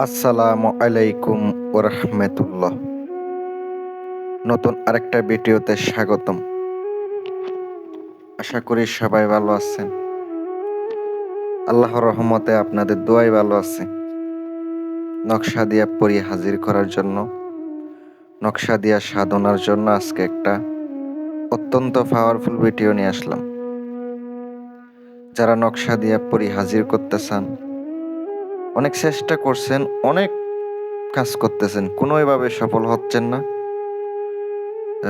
আসসালামু আলাইকুম ওরহমতুল্লাহ। নতুন আরেকটা ভিডিওতে স্বাগতম। আশা করি সবাই ভালো আছেন। আল্লাহর রহমতে আপনাদের দোয়াই ভালো আছে। নকশা দিয়া পরি হাজির করার জন্য, নকশা দিয়া সাধনার জন্য আজকে একটা অত্যন্ত পাওয়ারফুল ভিডিও নিয়ে আসলাম। যারা নকশা দিয়া পরি হাজির করতে চান অনেক চেষ্টা করছেন, অনেক কাজ করতেছেন কোনোভাবে সফল হচ্ছেন না।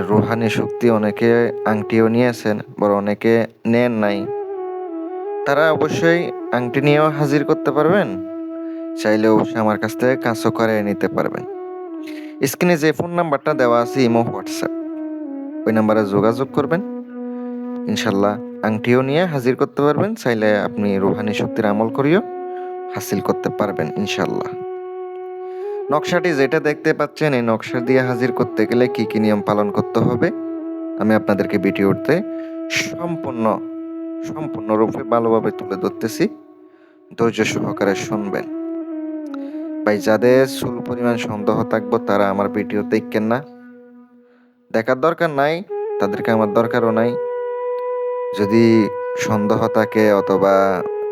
রুহানি শক্তি অনেকে আংটিও নিয়েছেন বড় অনেকে নেন নাই। তারা অবশ্যই আংটি নিয়েও হাজির করতে পারবেন চাইলে অবশ্যই আমার কাছ থেকে কাজও করে নিতে পারবেন। স্ক্রিনে যে ফোন নাম্বারটা দেওয়া আছে, ইমো, হোয়াটসঅ্যাপ। ওই নাম্বারে যোগাযোগ করবেন। ইনশাল্লাহ আংটিও নিয়ে হাজির করতে পারবেন, চাইলে আপনি রুহানি শক্তির আমল করিও। হাসিল করতে পারবেন ইনশাল্লাহ নকশাটি যেটা দেখতে পাচ্ছেন, এই নকশা দিয়ে হাজির করতে গেলে কি কি নিয়ম পালন করতে হবে, আমি আপনাদেরকে ভিডিওতে সম্পূর্ণ, সম্পূর্ণরূপে ভালোভাবে তুলে ধরতেছি। ধৈর্য সহকারে শুনবেন। ভাই, যাদের চুল পরিমাণ সন্দেহ থাকব, তারা আমার ভিডিও দেখেন না। দেখার দরকার নাই, তাদেরকে আমার দরকারও নাই। যদি সন্দেহ থাকে অথবা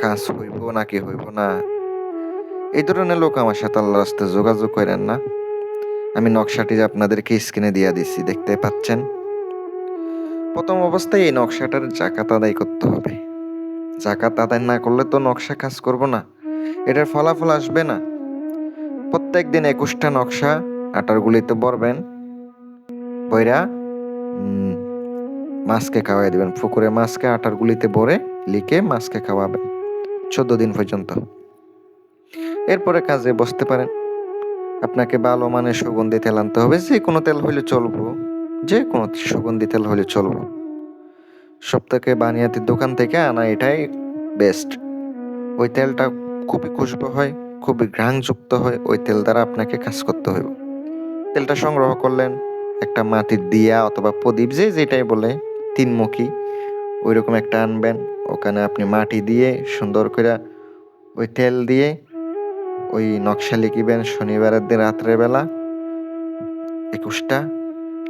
কাজ হইব নাকি হইব না এই ধরনের লোক আমার সাথে আল্লাহ রাস্তায় যোগাযোগ করেন না। আমি নকশাটি আপনাদেরকে স্ক্রিনে দিয়ে দিচ্ছি দেখতে পাচ্ছেন? প্রথম অবস্থায় এই নকশাটার জাকাত আদায় করতে হবে। জাকাত আদায় না করলে তো নকশা কাজ করব না। এটার ফলাফল আসবে না। প্রত্যেক দিন একুশটা নকশা আটার গুলিতে বরবেন বইরা মাছকে খাওয়াই দেবেন। পুকুরে মাছকে আটার গুলিতে ভরে লিখে মাছকে খাওয়াবেন। চোদ্দ দিন পর্যন্ত। এরপরে কাজে বসতে পারেন। আপনাকে ভালো মানের সুগন্ধি তেল আনতে হবে। যে কোনো তেল হইলে চলবো। যে কোনো সুগন্ধি তেল হলে চলবো। সপ্তাহে বানিয়াতির দোকান থেকে আনা এটাই বেস্ট ওই তেলটা খুবই খুশবু হয়, খুবই ঘ্রাণযুক্ত হয়। ওই তেল দ্বারা আপনাকে কাজ করতে হবে তেলটা সংগ্রহ করলেন একটা মাটির দিয়া অথবা প্রদীপ, যে যেটাই বলে, তিনমুখী ওই রকম একটা আনবেন। ওখানে আপনি মাটি দিয়ে সুন্দর করে ওই তেল দিয়ে ওই নকশা লিখিবেন শনিবারের দিন রাত্রেবেলা একুশটা।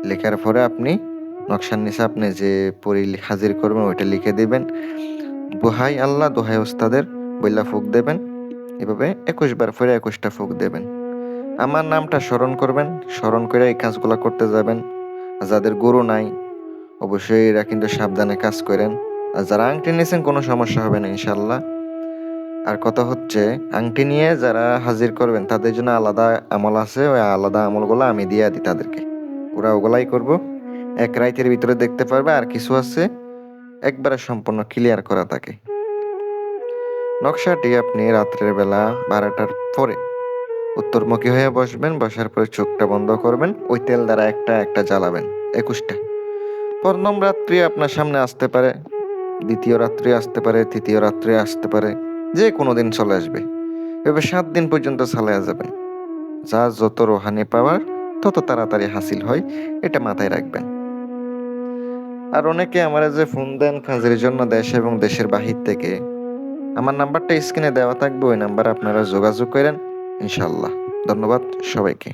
লেখার পরে আপনি নকশার নিচে আপনি যে পরি হাজির করবেন ওইটা লিখে দেবেন। দোহাই আল্লাহ, দোহাই ওস্তাদের বইলা ফুক দেবেন। এভাবে একুশ বার পরে একুশটা ফুক দেবেন। আমার নামটা স্মরণ করবেন, স্মরণ করে এই কাজগুলো করতে যাবেন। যাদের গরু নাই, অবশ্যই এরা কিন্তু সাবধানে কাজ করেন। আর যারা আংটি নিয়েছেন কোনো সমস্যা হবে না ইনশাল্লাহ আর কথা হচ্ছে, আংটি নিয়ে যারা হাজির করবেন, তাদের জন্য আলাদা আমল আছে, ওই আলাদা আমলগুলো আমি দিয়ে দিই তাদেরকে। ওরা ওগুলাই করব। এক রাইতের ভিতরে দেখতে পারবে আর কিছু আছে, একবারে সম্পূর্ণ ক্লিয়ার করা থাকে। নকশাটি আপনি রাত্রের বেলা বারোটার পরে উত্তরমুখী হয়ে বসবেন, বসার পরে চোখটা বন্ধ করবেন, ওই তেল দ্বারা একটা একটা জ্বালাবেন, একুশটা। প্রথম রাত্রি আপনার সামনে আসতে পারে, দ্বিতীয় রাত্রি আসতে পারে, তৃতীয় রাত্রি আসতে পারে। যে কোনো দিন চলে আসবে। এভাবে সাত দিন পর্যন্ত চালায়া যাবে যা যত রোহানি পাওয়ার, তত তাড়াতাড়ি হাসিল হয়, এটা মাথায় রাখবেন। আর অনেকে আমার যে ফোন দেন কাজের জন্য দেশ এবং দেশের বাহির থেকে, আমার নাম্বারটা স্ক্রিনে দেওয়া থাকবে, ওই নাম্বার আপনারা যোগাযোগ করেন। ইনশাল্লাহ ধন্যবাদ সবাইকে।